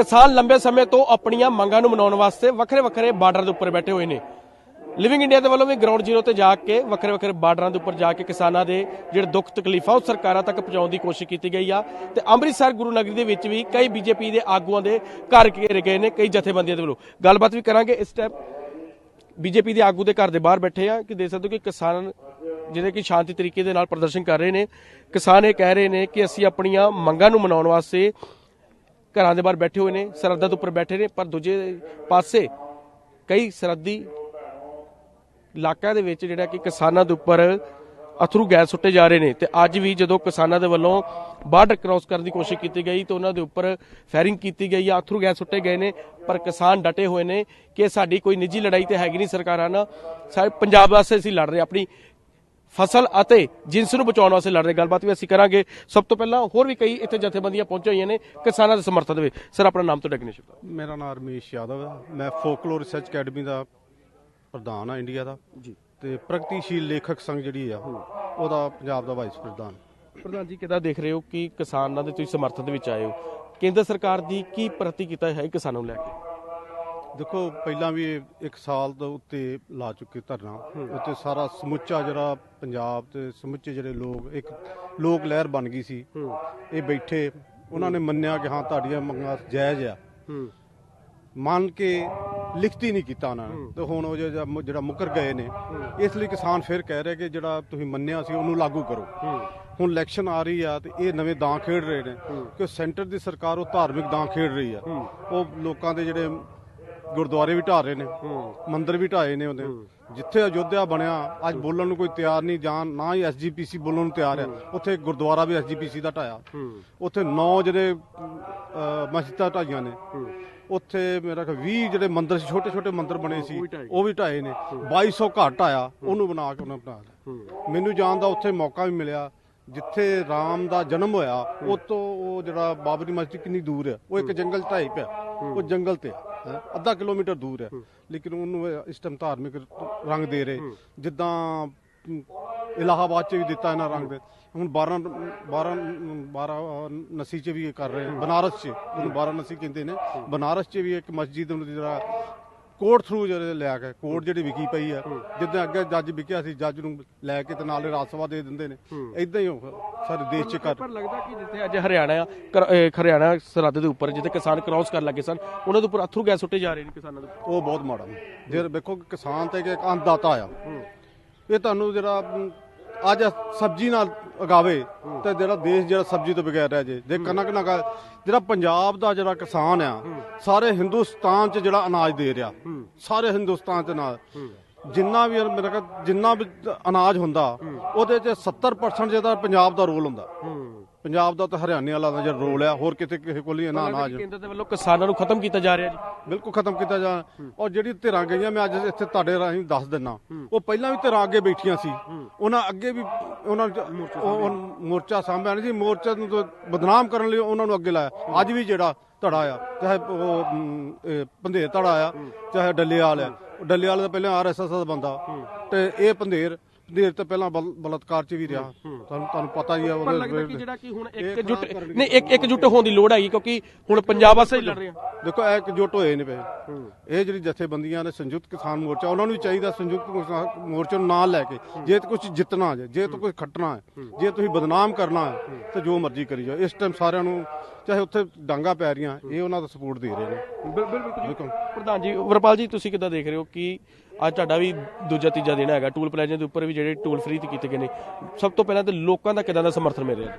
ਕਿਸਾਨ ਲੰਬੇ ਸਮੇਂ ਤੋਂ ਆਪਣੀਆਂ ਮੰਗਾਂ ਨੂੰ ਮਨਾਉਣ ਵਾਸਤੇ ਵੱਖਰੇ ਵੱਖਰੇ ਬਾਰਡਰਾਂ ਦੇ ਉੱਪਰ ਬੈਠੇ ਹੋਏ ਨੇ। ਲਿਵਿੰਗ ਇੰਡੀਆ ਦੇ ਵੱਲੋਂ ਵੀ ਗਰਾਊਂਡ ਜ਼ੀਰੋ ਤੇ ਜਾ ਕੇ ਵੱਖਰੇ ਵੱਖਰੇ ਬਾਰਡਰਾਂ ਦੇ ਉੱਪਰ ਜਾ ਕੇ ਕਿਸਾਨਾਂ ਦੇ ਜਿਹੜੇ ਦੁੱਖ ਤਕਲੀਫਾਂ ਉਹ ਸਰਕਾਰਾਂ ਤੱਕ ਪਹੁੰਚਾਉਣ ਦੀ ਕੋਸ਼ਿਸ਼ ਕੀਤੀ ਗਈ ਆ। ਤੇ ਅੰਮ੍ਰਿਤਸਰ ਗੁਰੂ ਨਗਰੀ ਦੇ ਵਿੱਚ ਵੀ ਕਈ ਬੀਜੇਪੀ ਦੇ ਆਗੂਆਂ ਦੇ ਘਰ ਘੇਰੇ ਗਏ ਨੇ, ਕਈ ਜਥੇਬੰਦੀਆਂ ਦੇ ਵੱਲੋਂ। ਗੱਲਬਾਤ ਵੀ ਕਰਾਂਗੇ ਇਸ ਟਾਈਮ ਬੀਜੇਪੀ ਦੇ ਆਗੂ ਦੇ ਘਰ ਦੇ ਬਾਹਰ ਬੈਠੇ ਆ ਕਿ ਦੇਖ ਸਕਦੇ ਹੋ ਕਿ ਕਿਸਾਨ ਜਿਹੜੇ ਕਿ ਸ਼ਾਂਤੀ ਤਰੀਕੇ ਦੇ ਨਾਲ ਪ੍ਰਦਰਸ਼ਨ ਕਰ ਰਹੇ ਨੇ। ਕਿਸਾਨ ਇਹ ਕਹਿ ਰਹੇ ਨੇ ਕਿ ਅਸੀਂ ਆਪਣੀਆਂ ਮੰਗਾਂ ਨੂੰ ਮਨਾਉਣ ਵਾਸਤੇ ਘਰਾਂ ਦੇ ਬਾਹਰ ਬੈਠੇ ਹੋਏ ਨੇ, ਸਰਹੱਦਾਂ ਦੇ ਉੱਪਰ ਬੈਠੇ ਨੇ, ਪਰ ਦੂਜੇ ਪਾਸੇ ਕਈ ਸਰਹੱਦੀ ਇਲਾਕਿਆਂ ਦੇ ਵਿੱਚ ਜਿਹੜਾ ਕਿ ਕਿਸਾਨਾਂ ਦੇ ਉੱਪਰ ਅਥਰੂ ਗੈਸ ਸੁੱਟੇ ਜਾ ਰਹੇ ਨੇ। ਤੇ ਅੱਜ ਵੀ ਜਦੋਂ ਕਿਸਾਨਾਂ ਦੇ ਵੱਲੋਂ ਬਾਰਡਰ ਕ੍ਰਾਸ ਕਰਨ ਦੀ ਕੋਸ਼ਿਸ਼ ਕੀਤੀ ਗਈ, ਤਾਂ ਉਹਨਾਂ ਦੇ ਉੱਪਰ ਫਾਇਰਿੰਗ ਕੀਤੀ ਗਈ ਆ, ਅਥਰੂ ਗੈਸ ਸੁੱਟੇ ਗਏ ਨੇ, ਪਰ ਕਿਸਾਨ ਡਟੇ ਹੋਏ ਨੇ ਕਿ ਸਾਡੀ ਕੋਈ ਨਿੱਜੀ ਲੜਾਈ ਤੇ ਹੈਗੀ ਨਹੀਂ ਸਰਕਾਰਾਂ ਨਾਲ। ਸਾਰੇ ਪੰਜਾਬ ਵਾਸਤੇ ਅਸੀਂ ਲੜ ਰਹੇ ਆਪਣੀ ਫਸਲ ਅਤੇ ਜਿੰਸ ਨੂੰ ਬਚਾਉਣ ਵਾਸਤੇ ਲੜ ਰਹੇ ਗੱਲਬਾਤ ਵੀ ਅਸੀਂ ਕਰਾਂਗੇ। ਸਭ ਤੋਂ ਪਹਿਲਾਂ ਹੋਰ ਵੀ ਕਈ ਇੱਥੇ ਜਥੇਬੰਦੀਆਂ ਪਹੁੰਚੀਆਂ ਹੋਈਆਂ ਨੇ ਕਿਸਾਨਾਂ ਦੇ ਸਮਰਥਨ ਦੇ ਵਿੱਚ। ਸਰ ਆਪਣਾ ਨਾਮ ਤੋਂ ਡੈਗਨੇਸ਼ਨ ਮੇਰਾ ਨਾਮ ਰਮੇਸ਼ ਯਾਦਵ ਹੈ। ਮੈਂ ਫੋਕਲੋਰ ਰਿਸਰਚ ਅਕੈਡਮੀ ਦਾ ਪ੍ਰਧਾਨ ਆ ਇੰਡੀਆ ਦਾ। ਜੀ। ਤੇ ਪ੍ਰਗਤੀਸ਼ੀਲ ਲੇਖਕ ਸੰਘ ਜਿਹੜੀ ਆ ਉਹਦਾ ਪੰਜਾਬ ਦਾ ਵਾਈਸ ਪ੍ਰਧਾਨ ਪ੍ਰਧਾਨ ਜੀ ਕਿਦਾਂ ਦੇਖ ਰਹੇ ਹੋ ਕਿ ਕਿਸਾਨਾਂ ਦੇ ਤੁਸੀਂ ਸਮਰਥਨ ਦੇ ਵਿੱਚ ਆਏ ਹੋ? ਕੇਂਦਰ ਸਰਕਾਰ ਦੀ ਕੀ ਪ੍ਰਤੀ ਕੀਤਾ ਹੈ ਕਿਸਾਨਾਂ ਨੂੰ ਲੈ ਕੇ? ਦੇਖੋ ਪਹਿਲਾਂ ਵੀ ਇੱਕ ਸਾਲ ਤੋਂ ਉੱਤੇ ਲਾ ਚੁੱਕੇ ਧਰਨਾ। ਉੱਤੇ ਸਾਰਾ ਸਮੁੱਚਾ ਜਿਹੜਾ ਪੰਜਾਬ ਤੇ ਸਮੁੱਚੇ ਜਿਹੜੇ ਲੋਕ ਇੱਕ ਲੋਕ ਲਹਿਰ ਬਣ ਗਈ ਸੀ। ਇਹ ਬੈਠੇ ਉਹਨਾਂ ਨੇ ਮੰਨਿਆ ਕਿ ਹਾਂ ਤੁਹਾਡੀਆਂ ਮੰਗਾਂ ਜਾਇਜ਼ ਆ। ਮੰਨ ਕੇ ਲਿਖਤੀ ਨਹੀਂ ਕੀਤਾ ਉਹਨਾਂ ਨੇ। ਤੇ ਹੁਣ ਉਹ ਜਿਹੜਾ ਮੁਕਰ ਗਏ ਨੇ। ਇਸ ਲਈ ਕਿਸਾਨ ਫਿਰ ਕਹਿ ਰਹੇ ਕਿ ਜਿਹੜਾ ਤੁਸੀਂ ਮੰਨਿਆ ਸੀ ਉਹਨੂੰ ਲਾਗੂ ਕਰੋ। ਹੁਣ ਇਲੈਕਸ਼ਨ ਆ ਰਹੀ ਆ ਤੇ ਇਹ ਨਵੇਂ ਦਾਂ ਖੇਡ ਰਹੇ ਨੇ ਕਿ ਸੈਂਟਰ ਦੀ ਸਰਕਾਰ ਉਹ ਧਾਰਮਿਕ ਦਾਂ ਖੇਡ ਰਹੀ ਆ। ਉਹ ਲੋਕਾਂ ਦੇ ਜਿਹੜੇ ਗੁਰਦੁਆਰੇ ਵੀ ਢਾਹ ਰਹੇ ਨੇ। ਮੰਦਿਰ ਵੀ ਢਾਏ ਨੇ ਉਹਦੇ। ਜਿੱਥੇ ਅਯੋਧਿਆ ਬਣਿਆ ਅੱਜ ਬੋਲਣ ਨੂੰ ਕੋਈ ਤਿਆਰ ਨਹੀਂ ਜਾਂ ਨਾ ਹੀ ਐਸਜੀਪੀਸੀ ਬੋਲਣ ਨੂੰ ਤਿਆਰ ਆ ਉੱਥੇ ਗੁਰਦੁਆਰਾ ਵੀ ਐਸਜੀਪੀਸੀ ਦਾ ਢਾਇਆ। ਉੱਥੇ ਨੌ ਜਿਹੜੇ ਮਸਜਿਦਾਂ ਢਾਈਆਂ ਨੇ। ਉੱਥੇ ਮੇਰਾ ਕਿ 20 ਜਿਹੜੇ ਮੰਦਿਰ ਸੀ ਛੋਟੇ ਛੋਟੇ ਮੰਦਿਰ ਬਣੇ ਸੀ ਉਹ ਵੀ ਢਾਏ। ਨੇ। 2200 ਘਰ ਢਾਇਆ ਉਹਨੂੰ ਬਣਾ ਕੇ ਉਹਨਾਂ ਬਣਾ ਲਿਆ। ਮੈਨੂੰ ਜਾਣ ਦਾ ਉੱਥੇ ਮੌਕਾ ਵੀ ਮਿਲਿਆ ਜਿੱਥੇ ਰਾਮ ਦਾ ਜਨਮ ਹੋਇਆ ਉਹ ਤੋਂ ਉਹ ਜਿਹੜਾ ਬਾਬਰੀ ਮਸਜਿਦ ਕਿੰਨੀ ਦੂਰ ਹੈ ਉਹ ਇੱਕ ਜੰਗਲ ਢਾਈ ਪਿਆ। ਉਹ ਜੰਗਲ ਤੇ ਹੈਂ, ਅੱਧਾ ਕਿਲੋਮੀਟਰ ਦੂਰ ਹੈ। ਲੇਕਿਨ ਉਹਨੂੰ ਇਸ ਟਾਈਮ ਧਾਰਮਿਕ ਰੰਗ ਦੇ ਰਹੇ। ਜਿੱਦਾਂ ਇਲਾਹਾਬਾਦ 'ਚ ਵੀ ਦਿੱਤਾ ਇਹਨਾਂ ਰੰਗ ਦੇ। ਹੁਣ 12 12 12 ਨਸੀ 'ਚ ਵੀ ਇਹ ਕਰ ਰਹੇ। ਬਨਾਰਸ 'ਚ। ਉਹਨੂੰ 12 ਨਸੀ ਕਹਿੰਦੇ ਨੇ। ਬਨਾਰਸ 'ਚ ਵੀ ਇੱਕ ਮਸਜਿਦ ਨੂੰ ਜਿਹੜਾ ਕੋਰਟ ਥਰੂ ਜਿਹੜੇ ਲਿਆ ਕੇ ਕੋਰਟ ਜਿਹੜੀ ਵਿਕੀ ਪਈ ਆ ਜਿੱਦਾਂ ਅੱਗੇ ਜੱਜ ਵਿਕਿਆ ਸੀ ਜੱਜ ਨੂੰ ਲੈ ਕੇ ਤੇ ਨਾਲੇ ਰਾਜ ਸਭਾ ਦੇ ਦਿੰਦੇ ਨੇ। ਇਦਾਂ ਹੀ ਸਾਰੇ ਦੇਸ਼ 'ਚ ਕਰ ਪਰ ਲੱਗਦਾ ਕਿ ਜਿੱਥੇ ਅੱਜ ਹਰਿਆਣਾ ਹਰਿਆਣਾ ਸਰਹੱਦ ਦੇ ਉੱਪਰ ਜਿੱਥੇ ਕਿਸਾਨ ਕ੍ਰਾਸ ਕਰਨ ਲੱਗੇ ਸਨ ਉਹਨਾਂ ਦੇ ਉੱਪਰ ਅਥਰੂ ਗੈਸ ਸੁੱਟੇ ਜਾ ਰਹੇ ਨੇ ਕਿਸਾਨਾਂ ਦੇ। ਉਹ ਬਹੁਤ ਮਾੜਾ। ਜੇ ਵੇਖੋ ਕਿਸਾਨ ਤੇ ਇੱਕ ਅੰਨਦਾਤਾ ਆ। ਇਹ ਤੁਹਾਨੂੰ ਜਿਹੜਾ ਅੱਜ ਸਬਜ਼ੀ ਨਾਲ ਉਗਾਵੇ ਤੇ ਜਿਹੜਾ ਦੇਸ਼ ਜਿਹੜਾ ਸਬਜ਼ੀ ਤੋਂ ਬਗੈਰ ਰਹਿ ਜੇ। ਜੇ ਕਣਕ ਨਾ ਜਿਹੜਾ ਪੰਜਾਬ ਦਾ ਜਿਹੜਾ ਕਿਸਾਨ ਆ ਸਾਰੇ ਹਿੰਦੁਸਤਾਨ 'ਚ ਜਿਹੜਾ ਅਨਾਜ ਦੇ ਰਿਹਾ। ਸਾਰੇ ਹਿੰਦੁਸਤਾਨ 'ਚ ਨਾਲ। ਜਿੰਨਾ ਵੀ ਮੇਰਾ ਜਿੰਨਾ ਵੀ ਅਨਾਜ ਹੁੰਦਾ ਉਹਦੇ 'ਚ 70% ਜਿਹੜਾ ਪੰਜਾਬ ਦਾ ਰੋਲ ਹੁੰਦਾ। ਪੰਜਾਬ ਦਾ ਤਾਂ ਹਰਿਆਣੇ ਵਾਲਾ ਦਾ ਜਿਹੜਾ ਰੋਲ ਆ ਹੋਰ ਕਿਤੇ ਕਿਸੇ ਕੋਲ ਨਹੀਂ ਨਾ ਅਨਾਜ ਕੇਂਦਰ ਦੇ ਵੱਲੋਂ ਕਿਸਾਨਾਂ ਨੂੰ ਖਤਮ ਕੀਤਾ ਜਾ ਰਿਹਾ ਜੀ। ਬਿਲਕੁਲ ਖਤਮ ਕੀਤਾ ਜਾ ਔਰ ਜਿਹੜੀ ਧਿਰਾਂ ਗਈਆਂ ਮੈਂ ਅੱਜ ਇੱਥੇ ਤੁਹਾਡੇ ਰਾਹੀਂ ਦੱਸ ਦਿੰਨਾ ਉਹ ਪਹਿਲਾਂ ਵੀ ਧਿਰਾਂ ਅੱਗੇ ਬੈਠੀਆਂ ਸੀ। ਉਹਨਾਂ ਅੱਗੇ ਵੀ ਉਹਨਾਂ ਨੂੰ ਉਹ- ਮੋਰਚਾ ਸਾਹਮਣੇ ਨਹੀਂ ਸੀ। ਮੋਰਚਾ ਨੂੰ ਬਦਨਾਮ ਕਰਨ ਲਈ ਉਹਨਾਂ ਨੂੰ ਅੱਗੇ ਲਾਇਆ। ਅੱਜ ਵੀ ਜਿਹੜਾ ਧੜਾ ਆ ਚਾਹੇ ਉਹ ਪੰਧੇਰ ਧੜਾ ਆ ਚਾਹੇ ਡੱਲੇਵਾਲ ਆ। ਉਹ ਡੱਲੇਵਾਲ ਦਾ ਪਹਿਲਾਂ ਆਰਐਸਐਸ ਦਾ ਬੰਦਾ। ਤੇ ਇਹ ਪੰਧੇਰ ਪੰਧੇਰ ਤੋਂ ਪਹਿਲਾਂ ਬਲ- ਬਲਾਤਕਾਰ ਚ ਵੀ ਰਿਹਾ। ਤੁਹਾਨੂੰ ਤੁਹਾਨੂੰ ਪਤਾ ਹੀ ਆ ਪਰ ਲੱਗਦਾ ਕਿ ਉਹਦੇ ਜਿਹੜਾ ਕਿ ਹੁਣ ਇਹ ਇੱਕ ਜੁੱਟ ਖਰਾਬ ਕਰਨ ਨਹੀਂ ਇੱਕ ਇੱਕ ਜੁੱਟ ਹੋਣ ਦੀ ਲੋੜ ਹੈਗੀ ਕਿਉਂਕਿ ਹੁਣ ਪੰਜਾਬ ਵਾਸਤੇ ਹੀ ਲੜ ਰਹੇ ਆ। ਦੇਖੋ ਇਹ ਇਕਜੁੱਟ ਹੋਏ ਨੇ ਪਏ ਇਹ ਜਿਹੜੀ ਜਥੇਬੰਦੀਆਂ ਨੇ ਸੰਯੁਕਤ ਕਿਸਾਨ ਮੋਰਚਾ ਉਹਨਾਂ ਨੂੰ ਵੀ ਚਾਹੀਦਾ ਸੰਯੁਕਤ ਕਿਸਾਨ ਮੋਰਚੇ ਨੂੰ ਨਾਲ ਲੈ ਕੇ। ਜੇ ਤੇ ਕੁਝ ਜਿੱਤਣਾ ਜੇ ਜੇ ਤੇ ਕੁਝ ਖੱਟਣਾ ਹੈ ਜੇ ਤੁਸੀਂ ਬਦਨਾਮ ਕਰਨਾ ਹੈ ਤੇ ਜੋ ਮਰਜ਼ੀ ਕਰੀ ਜਾਓ। ਇਸ ਟਾਈਮ ਸਾਰਿਆਂ ਨੂੰ ਚਾਹੇ ਉੱਥੇ ਡਾਂਗਾ ਪੈ ਰਹੀਆਂ ਇਹ ਉਹਨਾਂ ਦਾ ਸਪੋਰਟ ਦੇ ਰਹੇ ਨੇ। ਬਿਲਕੁਲ ਪ੍ਰਧਾਨ ਜੀ ਵਰਪਾਲ ਜੀ ਤੁਸੀਂ ਕਿੱਦਾਂ ਦੇਖ ਰਹੇ ਹੋ ਕਿ ਅੱਜ ਤੁਹਾਡਾ ਵੀ ਦੂਜਾ ਤੀਜਾ ਦਿਨ ਹੈਗਾ ਟੂਲ ਪਲਾਜ਼ਾ ਦੇ ਉੱਪਰ ਵੀ ਜਿਹੜੇ ਟੂਲ ਫ੍ਰੀ ਤੇ ਕੀਤੇ ਗਏ ਨੇ। ਸਭ ਤੋਂ ਪਹਿਲਾਂ ਤੇ ਲੋਕਾਂ ਦਾ ਕਿਦਾਂ ਦਾ ਸਮਰਥਨ ਮਿਲ ਰਿਹਾ?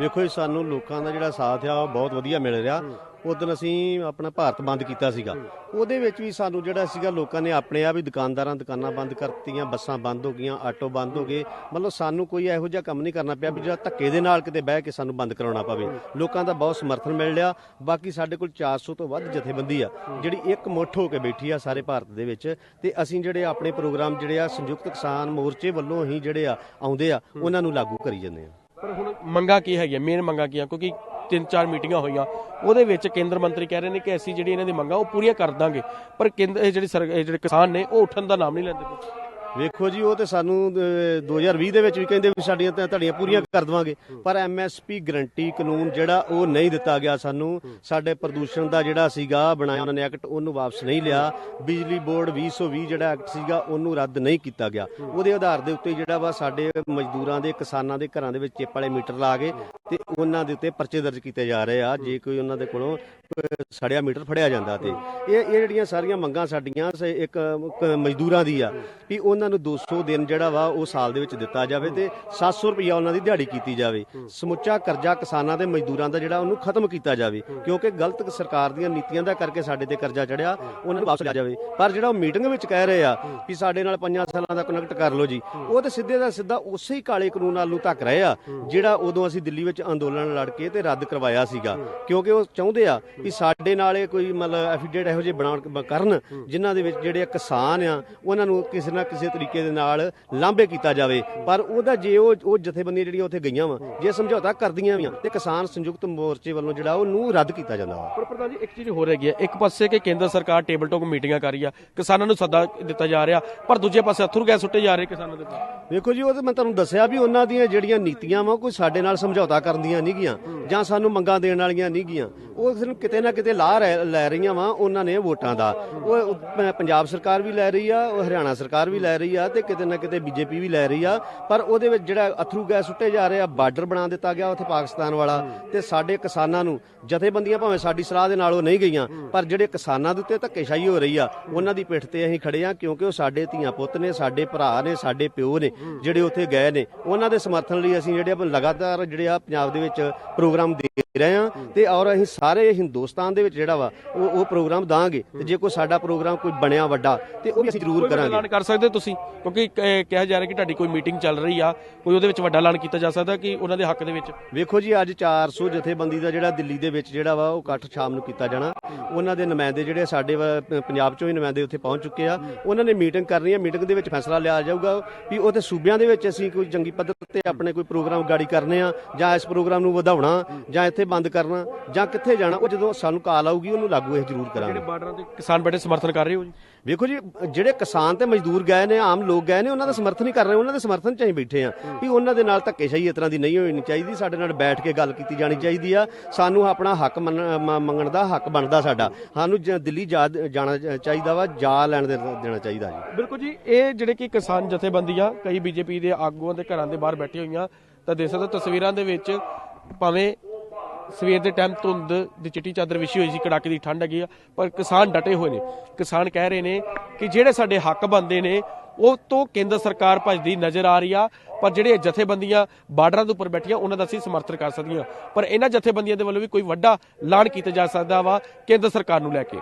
ਵੇਖੋ ਜੀ, ਸਾਨੂੰ ਲੋਕਾਂ ਦਾ ਜਿਹੜਾ ਸਾਥ ਆ, ਉਹ ਬਹੁਤ ਵਧੀਆ ਮਿਲ ਰਿਹਾ। ਉਦੋਂ ਅਸੀਂ ਆਪਣਾ ਭਾਰਤ ਬੰਦ ਕੀਤਾ ਸੀਗਾ। ਉਹਦੇ ਵਿੱਚ ਵੀ ਸਾਨੂੰ ਜਿਹੜਾ ਸੀਗਾ, ਲੋਕਾਂ ਨੇ ਆਪਣੇ ਆਪ ਹੀ ਦੁਕਾਨਦਾਰਾਂ ਦੁਕਾਨਾਂ ਬੰਦ ਕਰਤੀਆਂ, ਬੱਸਾਂ ਬੰਦ ਹੋ ਗਈਆਂ, ਆਟੋ ਬੰਦ ਹੋ ਗਏ। ਮਤਲਬ ਸਾਨੂੰ ਕੋਈ ਇਹੋ ਜਿਹਾ ਕੰਮ ਨਹੀਂ ਕਰਨਾ ਪਿਆ ਵੀ ਜਿਹੜਾ ਧੱਕੇ ਦੇ ਨਾਲ ਕਿਤੇ ਬਹਿ ਕੇ ਸਾਨੂੰ ਬੰਦ ਕਰਾਉਣਾ ਪਵੇ। ਲੋਕਾਂ ਦਾ ਬਹੁਤ ਸਮਰਥਨ ਮਿਲ ਰਿਹਾ। ਬਾਕੀ ਸਾਡੇ ਕੋਲ 400 ਤੋਂ ਵੱਧ ਜਥੇਬੰਦੀ ਆ, ਜਿਹੜੀ ਇੱਕ ਮੁੱਠ ਹੋ ਕੇ ਬੈਠੀ ਆ ਸਾਰੇ ਭਾਰਤ ਦੇ ਵਿੱਚ। ਤੇ ਅਸੀਂ ਜਿਹੜੇ ਆਪਣੇ ਪ੍ਰੋਗਰਾਮ ਜਿਹੜੇ ਆ, ਸੰਯੁਕਤ ਕਿਸਾਨ ਮੋਰਚੇ ਵੱਲੋਂ ਹੀ ਜਿਹੜੇ ਆ, ਆਉਂਦੇ ਆ, ਉਹਨਾਂ ਨੂੰ ਲਾਗੂ ਕਰੀ ਜਾਂਦੇ ਆ। ਪਰ ਹੁਣ ਮੰਗਾ ਕੀ ਹੈਗੀਆਂ? ਮੇਨ ਮੰਗਾ ਕੀ ਆ? ਕਿਉਂਕਿ ਤਿੰਨ ਚਾਰ ਮੀਟਿੰਗਾਂ ਹੋਈਆਂ। ਉਹਦੇ ਵਿੱਚ ਕੇਂਦਰ ਮੰਤਰੀ ਕਹਿ ਰਹੇ ਨੇ ਕਿ ਅਸੀਂ ਜਿਹੜੀ ਇਹਨਾਂ ਦੀ ਮੰਗਾਂ ਉਹ ਪੂਰੀਆਂ ਕਰ ਦਾਂਗੇ। ਪਰ ਕੇਂਦਰ ਜਿਹੜੇ ਸਰ- ਜਿਹੜੇ ਕਿਸਾਨ ਨੇ, ਉਹ ਉੱਠਣ ਦਾ ਨਾਮ ਨਹੀਂ ਲੈਂਦੇ। ਵੇਖੋ ਜੀ ਉਹ ਤੇ ਸਾਨੂੰ ਅਹ, 2020 ਦੇ ਵਿੱਚ ਵੀ ਕਹਿੰਦੇ ਵੀ ਸਾਡੀਆਂ ਤਾਂ ਧੜੀਆਂ ਪੂਰੀਆਂ ਕਰ ਦਵਾਂਗੇ। ਪਰ ਐਮਐਸਪੀ ਗਰੰਟੀ ਕਾਨੂੰਨ ਜਿਹੜਾ ਉਹ ਨਹੀਂ ਦਿੱਤਾ ਗਿਆ ਸਾਨੂੰ। ਸਾਡੇ ਪ੍ਰਦੂਸ਼ਣ ਦਾ ਜਿਹੜਾ ਸੀਗਾ ਬਣਾਇਆ ਉਹਨਾਂ ਨੇ ਐਕਟ ਉਹਨੂੰ ਵਾਪਸ ਨਹੀਂ ਲਿਆ। ਬਿਜਲੀ ਬੋਰਡ 2020 ਜਿਹੜਾ ਐਕਟ ਸੀਗਾ ਉਹਨੂੰ ਰੱਦ ਨਹੀਂ ਕੀਤਾ ਗਿਆ। ਉਹਦੇ ਆਧਾਰ ਦੇ ਉੱਤੇ ਜਿਹੜਾ ਵਾ ਸਾਡੇ ਮਜ਼ਦੂਰਾਂ ਦੇ ਕਿਸਾਨਾਂ ਦੇ ਘਰਾਂ ਦੇ ਵਿੱਚ ਚਿੱਪ ਵਾਲੇ ਮੀਟਰ ਲਾ ਕੇ ਤੇ ਉਹਨਾਂ ਦੇ ਉੱਤੇ ਪਰਚੇ ਦਰਜ ਕੀਤੇ ਜਾ ਰਹੇ ਆ। ਜੇ ਕੋਈ ਉਹਨਾਂ ਦੇ ਕੋਲੋਂ ਸੜਿਆ ਮੀਟਰ ਫੜਿਆ ਜਾਂਦਾ ਤੇ। ਇਹ ਇਹ ਜਿਹੜੀਆਂ ਸਾਰੀਆਂ ਮੰਗਾਂ ਸਾਡੀਆਂ ਇੱਕ ਮਜ਼ਦੂਰਾਂ ਦੀ ਆ ਵੀ ਉਹ ਉਹਨਾਂ ਨੂੰ 200 ਦਿਨ ਜਿਹੜਾ ਵਾ ਉਹ ਸਾਲ ਦੇ ਵਿੱਚ ਦਿੱਤਾ ਜਾਵੇ ਤੇ 700 ਰੁਪਇਆ ਉਹਨਾਂ ਦੀ ਦਿਹਾੜੀ ਕੀਤੀ ਜਾਵੇ। ਸਮੁੱਚਾ ਕਰਜ਼ਾ ਕਿਸਾਨਾਂ ਤੇ ਮਜ਼ਦੂਰਾਂ ਦਾ ਜਿਹੜਾ ਉਹਨੂੰ ਖਤਮ ਕੀਤਾ ਜਾਵੇ, ਕਿਉਂਕਿ ਗਲਤ ਸਰਕਾਰ ਦੀਆਂ ਨੀਤੀਆਂ ਦਾ ਕਰਕੇ ਸਾਡੇ ਤੇ ਕਰਜ਼ਾ ਚੜਿਆ, ਉਹਨਾਂ ਨੂੰ ਵਾਪਸ ਲਿਆ ਜਾਵੇ। ਪਰ ਜਿਹੜਾ ਉਹ ਮੀਟਿੰਗ ਵਿੱਚ ਕਹਿ ਰਹੇ ਆ ਵੀ ਸਾਡੇ ਨਾਲ 5 ਸਾਲਾਂ ਦਾ ਕਨੈਕਟ ਕਰ ਲਓ ਜੀ, ਉਹ ਤੇ ਸਿੱਧੇ ਦਾ ਸਿੱਧਾ ਉਸੇ ਹੀ ਕਾਲੇ ਕਾਨੂੰਨ ਨਾਲ ਨੂੰ ਧੱਕ ਰਹੇ ਆ, ਜਿਹੜਾ ਉਦੋਂ ਅਸੀਂ ਦਿੱਲੀ ਵਿੱਚ ਅੰਦੋਲਨ ਲੜ ਕੇ ਤੇ ਰੱਦ ਕਰਵਾਇਆ ਸੀਗਾ। ਕਿਉਂਕਿ ਉਹ ਚਾਹੁੰਦੇ ਆ ਵੀ ਸਾਡੇ ਨਾਲ ਇਹ ਕੋਈ ਮਤਲਬ ਐਫੀਡੇਟ ਇਹੋ ਜਿਹੇ ਬਣਾਉਣ ਕਰਨ, ਜਿਨ੍ਹਾਂ ਦੇ ਵਿੱਚ ਜਿਹੜੇ ਕਿਸਾਨ ਆ, ਉਹਨਾਂ ਨੂੰ ਕਿਸੇ ਨਾ ਕਿਸੇ ਤਰੀਕੇ ਦੇ ਨਾਲ ਲਾਂਭੇ ਕੀਤਾ ਜਾਵੇ। ਪਰ ਉਹਦਾ ਜੇ ਉਹ ਉਹ ਜਥੇਬੰਦੀਆਂ ਜਿਹੜੀਆਂ ਉੱਥੇ ਗਈਆਂ ਵਾ ਜੇ ਸਮਝੌਤਾ ਕਰਦੀਆਂ ਵੀ ਤੇ ਕਿਸਾਨ ਸੰਯੁਕਤ ਮੋਰਚੇ ਵੱਲੋਂ ਜਿਹੜਾ ਉਹਨੂੰ ਰੱਦ ਕੀਤਾ ਜਾਂਦਾ ਵਾ। ਪਰ ਪ੍ਰਧਾਨ ਜੀ ਇੱਕ ਚੀਜ਼ ਹੋਰ ਹੈਗੀ ਹੈ ਇੱਕ ਪਾਸੇ ਕਿ ਕੇਂਦਰ ਸਰਕਾਰ ਟੇਬਲ ਟਾਕ ਮੀਟਿੰਗਾਂ ਕਰ ਰਹੀ ਆ ਕਿਸਾਨਾਂ ਨੂੰ ਸੱਦਾ ਦਿੱਤਾ ਜਾ ਰਿਹਾ ਪਰ ਦੂਜੇ ਪਾਸੇ ਅਥਰੂ ਗੈਸ ਸੁੱਟੇ ਜਾ ਰਹੇ ਕਿਸਾਨਾਂ ਦੇ ਉੱਪਰ ਵੇਖੋ ਜੀ ਉਹ ਤਾਂ ਮੈਂ ਤੁਹਾਨੂੰ ਦੱਸਿਆ ਵੀ ਉਹਨਾਂ ਦੀਆਂ ਜਿਹੜੀਆਂ ਨੀਤੀਆਂ ਵਾ ਕੋਈ ਸਾਡੇ ਨਾਲ ਸਮਝੌਤਾ ਕਰਨ ਦੀਆਂ ਨਹੀਂ ਗੀਆਂ ਜਾਂ ਸਾਨੂੰ ਮੰਗਾਂ ਦੇਣ ਵਾਲੀਆਂ ਨਹੀਂ ਗੀਆਂ ਉਹ ਸਿਰਫ ਕਿਤੇ ਨਾ ਕਿਤੇ ਲਾਹ ਰਹਿ- ਲੈ ਰਹੀਆਂ ਵਾ ਉਹਨਾਂ ਨੇ ਵੋਟਾਂ ਦਾ। ਉਹ ਉਹ ਪੰਜਾਬ ਸਰਕਾਰ ਵੀ ਲੈ ਰਹੀ ਆ ਉਹ ਹਰਿਆਣਾ ਸਰਕਾਰ ਵੀ ਲੈ ਰਹੀ ਆ ਤੇ ਕਿਤੇ ਨਾ ਕਿਤੇ ਬੀਜੇਪੀ ਵੀ ਲੈ ਰਹੀ ਆ। ਪਰ ਉਹਦੇ ਵਿੱਚ ਜਿਹੜਾ ਅਥਰੂ ਗੈਸ ਸੁੱਟੇ ਜਾ ਰਹੇ ਆ ਬਾਰਡਰ ਬਣਾ ਦਿੱਤਾ ਗਿਆ ਉੱਥੇ ਪਾਕਿਸਤਾਨ ਵਾਲਾ ਤੇ ਸਾਡੇ ਕਿਸਾਨਾਂ ਨੂੰ ਜਥੇਬੰਦੀਆਂ ਭਾਵੇਂ ਸਾਡੀ ਸਲਾਹ ਦੇ ਨਾਲ ਉਹ ਨਹੀਂ ਗਈਆਂ ਪਰ ਜਿਹੜੇ ਕਿਸਾਨਾਂ ਦੇ ਉੱਤੇ ਧੱਕੇਸ਼ਾਹੀ ਹੋ ਰਹੀ ਆ ਉਹਨਾਂ ਦੀ ਪਿੱਠ ਤੇ ਅਸੀਂ ਖੜੇ ਆ ਕਿਉਂਕਿ ਉਹ ਸਾਡੇ ਧੀਆਂ ਪੁੱਤ ਨੇ ਸਾਡੇ ਭਰਾ ਨੇ ਸਾਡੇ ਪਿਓ ਨੇ ਜਿਹੜੇ ਉੱਥੇ ਗਏ ਨੇ। ਉਹਨਾਂ ਦੇ ਸਮਰਥਨ ਲਈ ਅਸੀਂ ਜਿਹੜੇ ਆ ਲਗਾਤਾਰ ਜਿਹੜੇ ਆ ਪੰਜਾਬ ਦੇ ਵਿੱਚ ਪ੍ਰੋਗਰਾਮ ਦੇ ਰਹੇ ਆ ਤੇ ਔਰ ਅਸੀਂ ਸਾਰੇ ਹਿੰਦੁਸਤਾਨ ਦੇ ਵਿੱਚ ਜਿਹੜਾ ਵਾ ਉਹ ਉਹ ਪ੍ਰੋਗਰਾਮ ਦਾਂਗੇ ਤੇ ਜੇ ਕੋਈ ਸਾਡਾ ਪ੍ਰੋਗਰਾਮ ਕੋਈ ਬਣਿਆ ਵੱਡਾ ਤੇ ਉਹ ਵੀ ਅਸੀਂ ਜ਼ਰੂਰ ਕਰਾਂਗੇ। ਐਲਾਨ ਕਰ ਸਕਦੇ ਹੋ ਤੁਸੀਂ ਕਿਉਂਕਿ ਕ- ਕਿਹਾ ਜਾ ਰਿਹਾ ਕਿ ਤੁਹਾਡੀ ਕੋਈ ਮੀਟਿੰਗ ਚੱਲ ਰਹੀ ਆ ਕੋਈ ਉਹਦੇ ਵਿੱਚ ਵੱਡਾ ਐਲਾਨ ਕੀਤਾ ਜਾ ਸਕਦਾ ਕਿ ਉਹਨਾਂ ਦੇ ਹੱਕ ਦੇ ਵਿੱਚ? ਵੇਖੋ ਜੀ ਅੱਜ 400 ਜਥੇਬੰਦੀ ਦਾ ਜਿਹੜਾ ਦਿੱਲੀ ਦੇ ਵਿੱਚ ਜਿਹੜਾ ਵਾ ਉਹ ਇਕੱਠ ਸ਼ਾਮ ਨੂੰ ਕੀਤਾ ਜਾਣਾ। ਉਹਨਾਂ ਦੇ ਨੁਮਾਇੰਦੇ ਜਿਹੜੇ ਸਾਡੇ ਵਾ- ਪ- ਪੰਜਾਬ ਚੋਂ ਹੀ ਨੁਮਾਇੰਦੇ ਉੱਥੇ ਪਹੁੰਚ ਚੁੱਕੇ ਆ। ਉਹਨਾਂ ਨੇ ਮੀਟਿੰਗ ਕਰਨੀ ਹੈ ਮੀਟਿੰਗ ਦੇ ਵਿੱਚ ਫੈਸਲਾ ਲਿਆ ਜਾਊਗਾ ਵੀ ਉਹਦੇ ਸੂਬਿਆਂ ਦੇ ਵਿੱਚ ਅਸੀਂ ਕੋਈ ਜੰਗੀ ਪੱਧਰ ਤੇ ਆਪਣੇ ਕੋਈ ਪ੍ਰੋਗਰਾਮ ਗਾੜੀ ਕਰਨੇ ਆ ਜਾਂ ਇਸ ਪ੍ਰੋਗਰਾਮ ਨੂੰ ਵਧਾਉਣਾ ਜਾਂ ਇੱਥੇ ਬੰਦ ਕਰਨਾ ਜਾਂ ਕਿੱਥੇ ਜਾਣਾ ਉਹ ਜਦੋਂ ਸਾਨੂੰ ਕਾਲ ਆਊਗੀ ਉਹਨੂੰ ਲਾਗੂ ਇਹ ਜ਼ਰੂਰ ਕਰਾਂਗੇ। ਜਿਹੜੇ ਬਾਰਡਰਾਂ ਤੇ ਕਿਸਾਨ ਬੈਠੇ ਸਮਰਥਨ ਕਰ ਰਹੇ ਹੋ ਜੀ? ਵੇਖੋ ਜੀ ਜਿਹੜੇ ਕਿਸਾਨ ਤੇ ਮਜ਼ਦੂਰ ਗਏ ਨੇ ਆਮ ਲੋਕ ਗਏ ਨੇ, ਉਹਨਾਂ ਦਾ ਸਮਰਥਨ ਹੀ ਕਰ ਰਹੇ ਉਹਨਾਂ ਦੇ ਸਮਰਥਨ ਚ ਅਸੀਂ ਬੈਠੇ ਆ ਵੀ ਉਹਨਾਂ ਦੇ ਨਾਲ ਧੱਕੇਸ਼ਾਹੀ ਇਸ ਤਰ੍ਹਾਂ ਦੀ ਨਹੀਂ ਹੋਣੀ ਚਾਹੀਦੀ, ਸਾਡੇ ਨਾਲ ਬੈਠ ਕੇ ਗੱਲ ਕੀਤੀ ਜਾਣੀ ਚਾਹੀਦੀ ਆ। ਸਾਨੂੰ ਆਪਣਾ ਹੱਕ ਮੰਗਣ ਦਾ ਹੱਕ ਬਣਦਾ ਸਾਡਾ। ਸਾਨੂੰ ਦਿੱਲੀ ਜਾਣਾ ਚਾਹੀਦਾ ਵਾ, ਜਾ ਲੈਣ ਦੇ, ਦੇਣਾ ਚਾਹੀਦਾ ਜੀ। ਬਿਲਕੁਲ ਜੀ, ਇਹ ਜਿਹੜੇ ਕਿ ਕਿਸਾਨ ਜਥੇਬੰਦੀਆਂ ਕਈ ਬੀਜੇਪੀ ਦੇ ਆਗੂਆਂ ਦੇ ਘਰਾਂ ਦੇ ਬਾਹਰ ਬੈਠੇ ਹੋਈਆਂ, ਤਾਂ ਦੇਖ ਸਕਦੇ ਹੋ ਤਸਵੀਰਾਂ ਦੇ ਵਿੱਚ ਭਾਵੇਂ ਸਵੇਰ ਦੇ ਟਾਈਮ ਧੁੰਦ ਦੀ ਚਿੱਟੀ ਚਾਦਰ ਵਿਛੀ ਹੋਈ ਸੀ, ਕੜਾਕੇ ਦੀ ਠੰਡ ਹੈਗੀ ਆ, ਪਰ ਕਿਸਾਨ ਡਟੇ ਹੋਏ ਨੇ। ਕਿਸਾਨ ਕਹਿ ਰਹੇ ਨੇ ਕਿ ਜਿਹੜੇ ਸਾਡੇ ਹੱਕ ਬੰਦੇ ਨੇ ਉਹ ਤੋਂ ਕੇਂਦਰ ਸਰਕਾਰ ਭੱਜਦੀ ਨਜ਼ਰ ਆ ਰਹੀ ਆ। ਪਰ ਜਿਹੜੇ ਜਥੇਬੰਦੀਆਂ ਬਾਰਡਰਾਂ ਦੇ ਉੱਪਰ ਬੈਠੀਆਂ, ਉਹਨਾਂ ਦਾ ਅਸੀਂ ਸਮਰਥਨ ਕਰ ਸਕਦੀਆਂ। ਪਰ ਇਹਨਾਂ ਜਥੇਬੰਦੀਆਂ ਦੇ ਵੱਲੋਂ ਵੀ ਕੋਈ ਵੱਡਾ ਐਲਾਨ ਕੀਤਾ ਜਾ ਸਕਦਾ ਵਾ, ਕੇਂਦਰ ਸਰਕਾਰ ਨੂੰ ਲੈ ਕੇ।